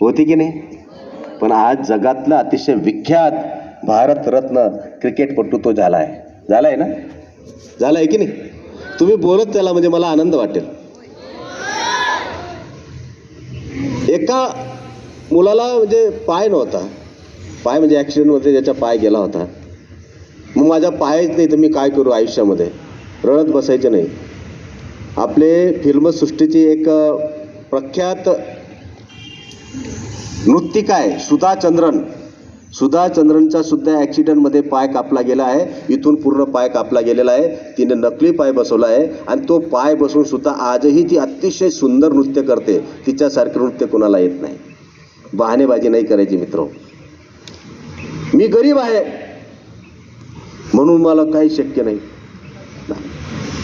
होती की नाही? पण आज जगातला अतिशय विख्यात भारतरत्न क्रिकेटपटू तो झाला आहे झाला आहे ना? झाला आहे की नाही? तुम्ही बोलत त्याला म्हणजे मला आनंद वाटेल. एका मुलाला म्हणजे पाय नव्हता. पाय म्हणजे ॲक्सिडेंटमध्ये त्याचा पाय गेला होता. मग माझा पायच नाही तर मी काय करू आयुष्यामध्ये? रडत बसायचे नाही. आपले फिल्मसृष्टीची एक प्रख्यात नृत्तिका आहे सुधा चंद्रन सुधा चंद्रनचा सुद्धा ॲक्सिडेंटमध्ये पाय कापला गेला आहे. इथून पूर्ण पाय कापला गेलेला आहे. तिने नकली पाय बसवला आहे. आणि तो पाय बसून सुद्धा आजही ती अतिशय सुंदर नृत्य करते. तिच्यासारखं नृत्य कोणाला येत नाही. बहाणेबाजी नाही करायची मित्र. मी गरीब आहे. म्हणून मला काही शक्य नाही.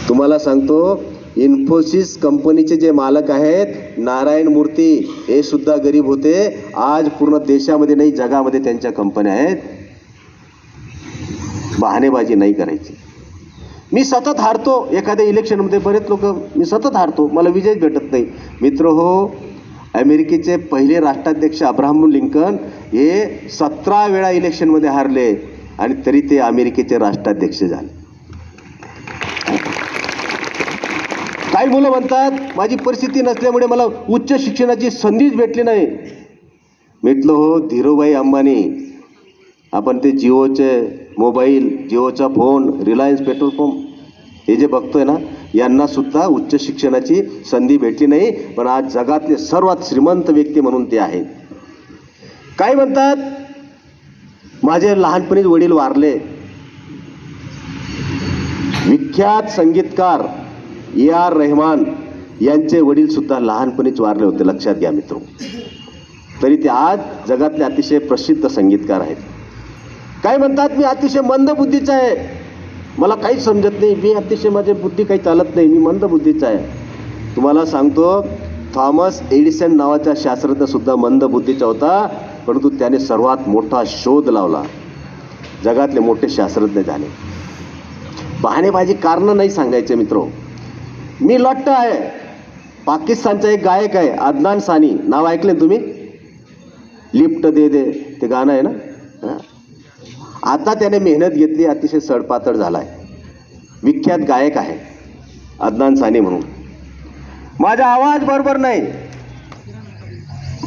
तुम्हाला सांगतो इन्फोसिस कंपनीचे जे मालक आहेत नारायण मूर्ती हे सुद्धा गरीब होते. आज पूर्ण देशामध्ये नाही जगामध्ये त्यांच्या कंपन्या आहेत. बहाणेबाजी नाही करायची. मी सतत हारतो. एखाद्या इलेक्शनमध्ये बरेच लोक मी सतत हारतो. मला विजय भेटत नाही. मित्र हो अमेरिकेचे पहिले राष्ट्राध्यक्ष अब्राहम लिंकन हे सतरा वेळा इलेक्शनमध्ये हारले आणि तरी ते अमेरिकेचे राष्ट्राध्यक्ष झाले. काही मुलं म्हणतात माझी परिस्थिती नसल्यामुळे मला उच्च शिक्षणाची संधीच भेटली नाही. भेटलो हो धीरूभाई अंबानी आपण ते जिओचे मोबाईल जिओचा फोन रिलायन्स पेट्रोल पंप हे जे बघतोय ना यांना सुद्धा उच्च शिक्षणाची संधी भेटली नाही पण आज जगातले सर्वात श्रीमंत व्यक्ती म्हणून ते आहेत काय म्हणतात माझे लहानपणीच वडील वारले. विख्यात संगीतकार ए आर रेहमान यांचे वडील सुद्धा लहानपणीच वारले होते लक्षात घ्या मित्र. तरी ते आज जगातले अतिशय प्रसिद्ध संगीतकार आहेत. काय म्हणतात मी अतिशय मंद बुद्धीचा आहे. मला काहीच समजत नाही मी अतिशय माझी बुद्धी काही चालत नाही मी मंद बुद्धीचा आहे. तुम्हाला सांगतो थॉमस एडिसन नावाचा शास्त्रज्ञ सुद्धा मंद बुद्धीचा होता परंतु त्याने सर्वात मोठा शोध लावला. जगातले मोठे शास्त्रज्ञ झाले. बहाणेबाजी कारणं नाही सांगायचे मित्र. मी लट्ट आहे. पाकिस्तानचा एक गायक आहे अदनान सानी. नाव ऐकले ना तुम्ही? लिफ्ट दे दे. ते गाणं आहे ना? हां. आता त्याने मेहनत घेतली अतिशय सडपातळ झाला आहे विख्यात गायक आहे अदनान सानी म्हणून. माझा आवाज बरोबर नाही.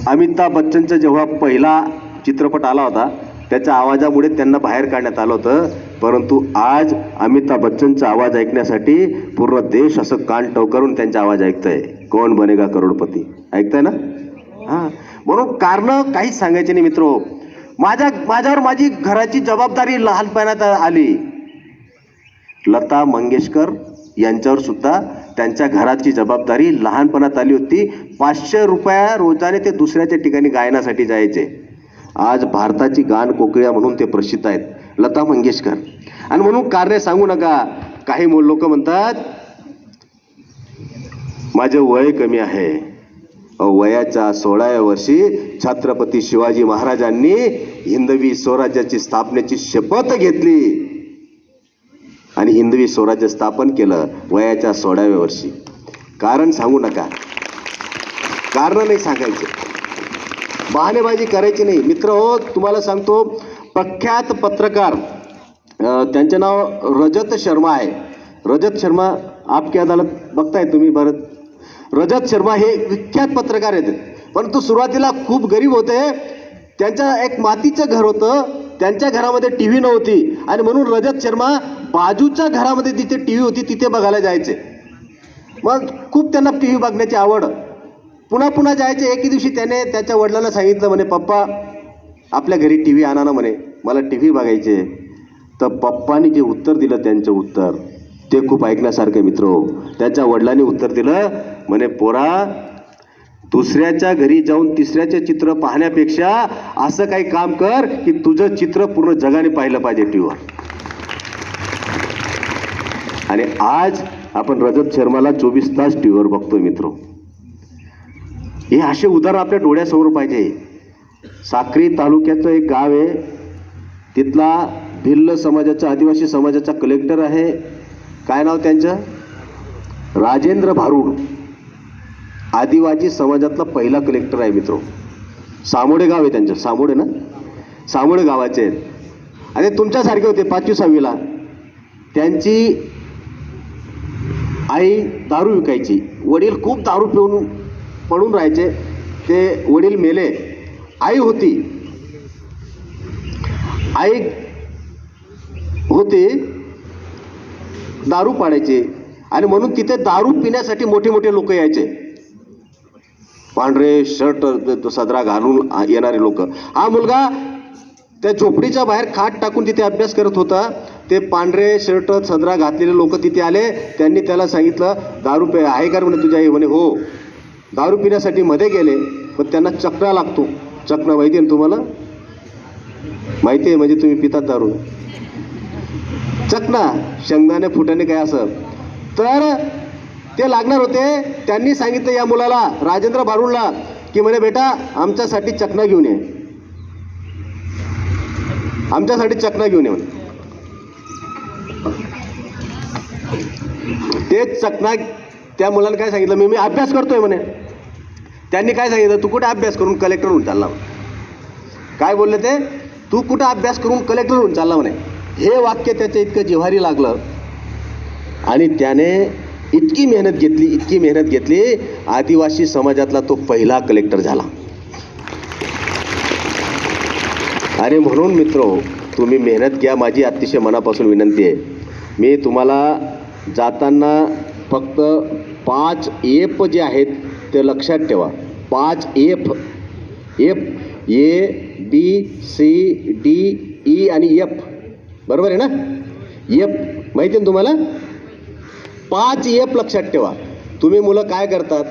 अमिताभ बच्चनचा जेव्हा पहिला चित्रपट आला होता त्याच्या आवाजामुळे त्यांना बाहेर काढण्यात आलं होतं. परंतु आज अमिताभ बच्चनचा आवाज ऐकण्यासाठी पूर्ण देश असं कान टवकरून त्यांचा आवाज ऐकतंय. कोण बनेगा करोडपती? ऐकताय ना? हां. म्हणून कारणं काहीच सांगायचे नाही मित्र. माझ्या माझ्यावर माझी घराची जबाबदारी लहानपणात आली. लता मंगेशकर यांच्यावर सुद्धा त्यांच्या घराची जबाबदारी लहानपणात आली होती. पाचशे रुपया रोजाने ते दुसऱ्याच्या ठिकाणी गायनासाठी जायचे. आज भारताची गान कोकिळ्या म्हणून ते प्रसिद्ध आहेत. लता मंगेशकर. आणि म्हणून कार्य सांगू नका. काही लोक म्हणतात माझं वय कमी आहे. वयाच्या सोळाव्या वर्षी छत्रपती शिवाजी महाराजांनी हिंदवी स्वराज्याची स्थापनेची शपथ घेतली. आणि हिंदवी स्वराज्य स्थापन केलं वयाच्या सोळाव्या वर्षी. कारण सांगू नका. कारण नाही सांगायचे. बहाणेबाजी करायची नाही. मित्र हो तुम्हाला सांगतो प्रख्यात पत्रकार त्यांचे नाव रजत शर्मा आहे. रजत शर्मा आपकी अदालत बघताय तुम्ही भारत. रजत शर्मा हे विख्यात पत्रकार आहेत. परंतु सुरुवातीला खूप गरीब होते. त्यांच्या एक मातीचं घर होतं. त्यांच्या घरामध्ये टी व्ही नव्हती. आणि म्हणून रजत शर्मा बाजूच्या घरामध्ये तिथे टी व्ही होती तिथे बघायला जायचे. मग खूप त्यांना टी व्ही बघण्याची आवड. पुन्हा पुन्हा जायचे. एके दिवशी त्याने त्याच्या वडिलांना सांगितलं म्हणे पप्पा आपल्या घरी टी व्ही आणा ना म्हणे. मला टी व्ही बघायचे. तर पप्पानी जे उत्तर दिलं त्यांचं उत्तर ते खूप ऐकण्यासारखं मित्र. त्याच्या वडिलांनी उत्तर दिलं म्हणे पोरा दुसऱ्याच्या घरी जाऊन तिसऱ्याचे चित्र पाहण्यापेक्षा असं काही काम कर की तुझं चित्र पूर्ण जगाने पाहिलं पाहिजे टी व्हीवर आणि आज आपण रजत शर्माला चोवीस तास टी व्हीवर बघतोय मित्र. हे असे उदाहरण आपल्या डोळ्यासमोर पाहिजे. साक्री तालुक्याचं एक गाव आहे. तिथला भिल्ल समाजाचा आदिवासी समाजाचा कलेक्टर आहे. काय नाव त्यांचं? राजेंद्र भारूड. आदिवासी समाजातला पहिला कलेक्टर आहे मित्र. सामोडे गाव आहे त्यांचं. सामोडे ना? सामोडे गावाचे आहेत. आणि तुमच्यासारखे होते पाचवी सहावीला. त्यांची आई दारू विकायची. वडील खूप दारू पिऊन पडून राहायचे. ते वडील मेले. आई होती. आई होते दारू पाडायचे आणि म्हणून तिथे दारू पिण्यासाठी मोठे मोठे लोक यायचे. पांढरे शर्ट सदरा घालून येणारे लोक. हा मुलगा त्या झोपडीच्या बाहेर खाट टाकून तिथे अभ्यास करत होता. ते पांढरे शर्ट सदरा घातलेले लोक तिथे आले. त्यांनी त्याला सांगितलं दारू पे आहे का म्हणे तुझ्या? आई म्हणे हो. दारू पिण्यासाठी मध्ये गेले. पण त्यांना चकना लागतो. चकना माहिती आहे ना तुम्हाला? माहिती आहे म्हणजे तुम्ही पितात दारू. चकना शेंगदाणे फुटाणे काय असं. तर ते लागणार होते त्यांनी सांगितलं या मुलाला राजेंद्र भारुणला की म्हणे बेटा आमच्यासाठी चकना घेऊन ये. आमच्यासाठी चकना घेऊन ये म्हणे. ते चकना त्या मुलाने काय सांगितलं मी मी अभ्यास करतोय म्हणे. त्यांनी काय सांगितलं तू कुठे अभ्यास करून कलेक्टर होऊन चालला? काय बोलले ते? तू कुठं अभ्यास करून कलेक्टर होऊन चालला म्हणे? हे वाक्य त्याच्या इतकं जिव्हारी लागलं. आणि त्याने इतकी मेहनत घेतली इतकी मेहनत घेतली आदिवासी समाजातला तो पहिला कलेक्टर झाला. आणि म्हणून मित्र तुम्ही मेहनत घ्या माझी अतिशय मनापासून विनंती आहे. मी तुम्हाला जाताना फक्त पाच एप जे आहेत ते लक्षात ठेवा. पाच F F A B C D E आणि एफ बरोबर आहे ना? एफ माहिती आहे ना तुम्हाला? पाच एफ लक्षात ठेवा. तुम्ही मुलं काय करतात?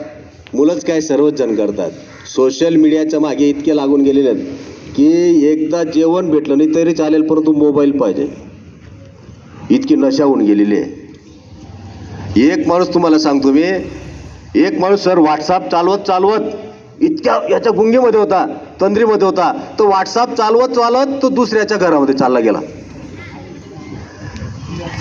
मुलंच काय सर्वच जण करतात. सोशल मीडियाच्या मागे इतके लागून गेलेले आहेत की एकदा जेवण भेटलं नाही तरी चालेल परंतु मोबाईल पाहिजे. इतकी नशा होऊन गेलेली आहे. एक माणूस तुम्हाला सांगतो मी एक माणूस सर व्हॉट्सअप चालवत चालवत इतक्या याच्या गुंगीमध्ये होता तंद्रीमध्ये होता. तो व्हॉट्सअप चालवत चालवत तो दुसऱ्याच्या घरामध्ये चालला गेला.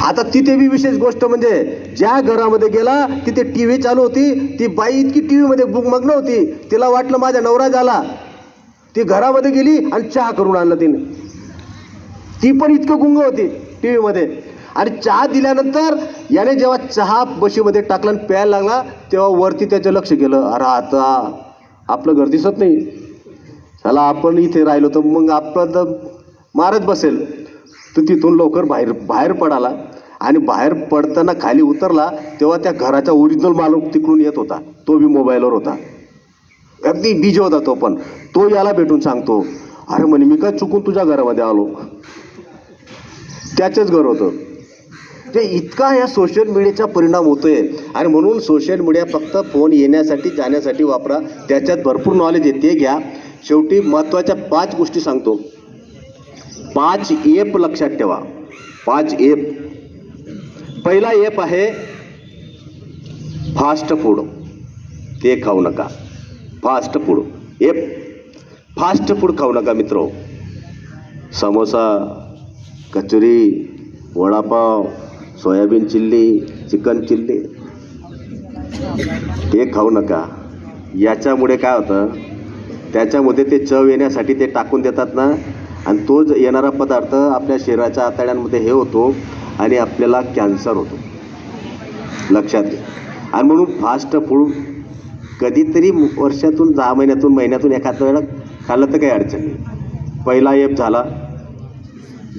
आता तिथे बी विशेष गोष्ट म्हणजे ज्या घरामध्ये गेला तिथे टी व्ही चालू होती. ती बाई इतकी टी व्हीमध्ये बुकमग्न होती. तिला वाटलं माझा नवरा झाला. ती घरामध्ये गेली आणि चहा करून आणलं तिने. ती पण इतकं गुंग होती टी व्हीमध्ये आणि चहा दिल्यानंतर याने जेव्हा चहा बशीमध्ये टाकला आणि प्यायला लागला तेव्हा वरती त्याचं लक्ष गेलं. अरे आता आपलं घर दिसत नाही. चला आपण इथे राहिलो तर मग आपलं तर मारत बसेल. तर तिथून लवकर बाहेर बाहेर पडाला. आणि बाहेर पडताना खाली उतरला तेव्हा त्या घराचा ओरिजिनल मालक तिकडून येत होता. तो बी मोबाईलवर होता. अगदी बिजी होता तो पण. तो याला भेटून सांगतो अरे म्हणे मी काय चुकून तुझ्या घरामध्ये आलो? त्याचंच घर होतं. ते इतका या सोशल मीडियाचा परिणाम होतो आहे आणि म्हणून सोशल मीडिया फक्त फोन येण्यासाठी जाण्यासाठी वापरा. त्याच्यात भरपूर नॉलेज येते घ्या. शेवटी महत्त्वाच्या पाच गोष्टी सांगतो. पाच एप लक्षात ठेवा. पाच एप पहिला एप आहे फास्ट फूड ते खाऊ नका. Fast food app fast food खाऊ नका मित्र. Samosa kachori vada pav soybean chilli chicken chilli. ते खाऊ नका. याच्यामुळे काय होतं त्याच्यामध्ये ते चव येण्यासाठी ते टाकून देतात ना आणि तो येणारा पदार्थ आपल्या शरीराच्या आतड्यांमध्ये हे होतो आणि आपल्याला कॅन्सर होतो. लक्षात घ्या. आणि म्हणून फास्ट फूड कधीतरी वर्षातून दहा महिन्यातून महिन्यातून एखाद्या वेळा खाल्लं तर काही अडचण नाही. पहिला एप झाला.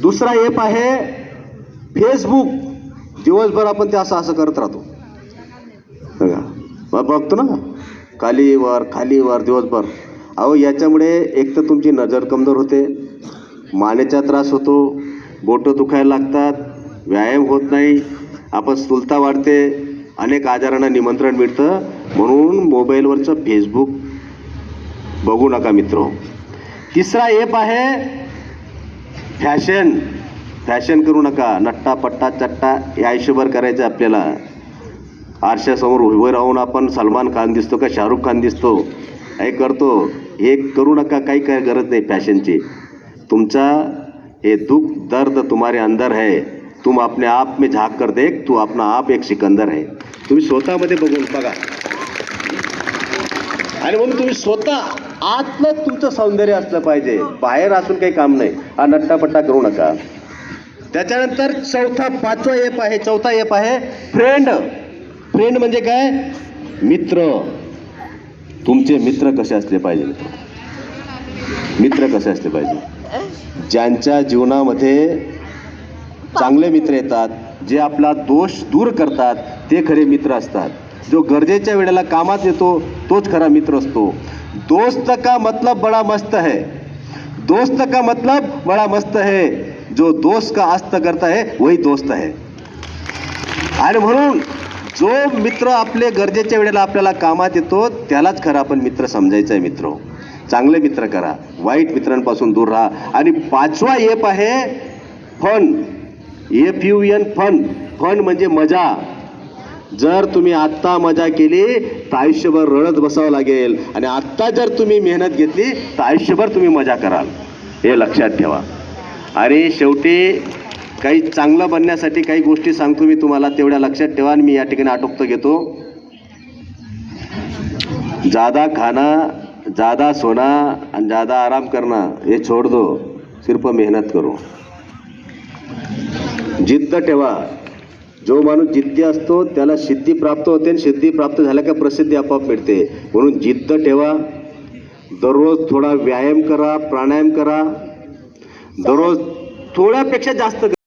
दुसरा एप आहे फेसबुक दिवसभर आपण ते असं असं करत राहतो. बघा बघतो ना. खाली वर खाली वर दिवसभर. अहो याच्यामुळे एक तर तुमची नजर कमजोर होते. मानेचा त्रास होतो. बोटं दुखायला लागतात. व्यायाम होत नाही. आपण स्थूलता वाढते. अनेक आजारांना निमंत्रण मिळतं. म्हणून मोबाईलवरचं फेसबुक बघू नका मित्र. तिसरा एप आहे फॅशन फॅशन करू नका. नट्टा पट्टा चट्टा हे आयुष्यभर करायचं आहे आपल्याला. आरशासमोर उभं राहून आपण सलमान खान दिसतो का शाहरुख खान दिसतो? हे करतो. हे करू नका काही काय गरज नाही फॅशनची. तुमचा हे दुःख दर्द तुम्हारे अंदर है तुम अपने आप में झाक कर देख तू अपना आप एक सिकंदर है. तुम्ही स्वतःमध्ये बघून बघा. आणि म्हणून तुम्ही स्वतः आतलं तुमचं सौंदर्य असलं पाहिजे. बाहेर असून काही काम नाही. हा नट्टापट्टा करू नका. त्याच्यानंतर चौथा पाचवा एप आहे चौथा एप आहे फ्रेंड. फ्रेंड म्हणजे काय? मित्र. तुमचे मित्र कसे असले पाहिजे मित्र? मित्र कसे असले पाहिजे? ज्यांच्या जीवनामध्ये चांगले मित्र येतात जे आपला दोष दूर करतात ते खरे मित्र असतात. जो गरजेच्या वेळेला कामात येतो तोच खरा मित्र असतो. दोस्त का मतलब बडा मस्त है? दोस्त का मतलब बड़ा मस्त है? जो दोस्त का आस्त करता है वही दोस्त आहे आणि म्हणून जो मित्र आपले गरजेच्या वेळेला आपल्याला कामात येतो त्यालाच खरा आपण मित्र समजायचं आहे मित्र. चांगले मित्र करा वाईट मित्रांपासून दूर राहा. आणि पाचवा एप आहे fun. F U N fun. Fun म्हणजे मजा. जर तुम्ही आत्ता मजा केली तर आयुष्यभर रडत बसावं लागेल. आणि आत्ता जर तुम्ही मेहनत घेतली तर आयुष्यभर तुम्ही मजा कराल. हे लक्षात ठेवा. आणि शेवटी काही चांगलं बनण्यासाठी काही गोष्टी सांगतो मी तुम्हाला तेवढ्या लक्षात ठेवा आणि मी या ठिकाणी आटोपतो घेतो. जादा खाना ज़्यादा सोना आणि ज़्यादा आराम करना हे छोड दो सिर्फ मेहनत करो. जिद्द ठेवा. जो माणूस जिद्दी असतो त्याला सिद्धी प्राप्त होते आणि सिद्धी प्राप्त झाल्या का प्रसिद्धी आपोआप मिळते. म्हणून जिद्द ठेवा. दररोज थोडा व्यायाम करा प्राणायाम करा. दररोज थोड्यापेक्षा जास्त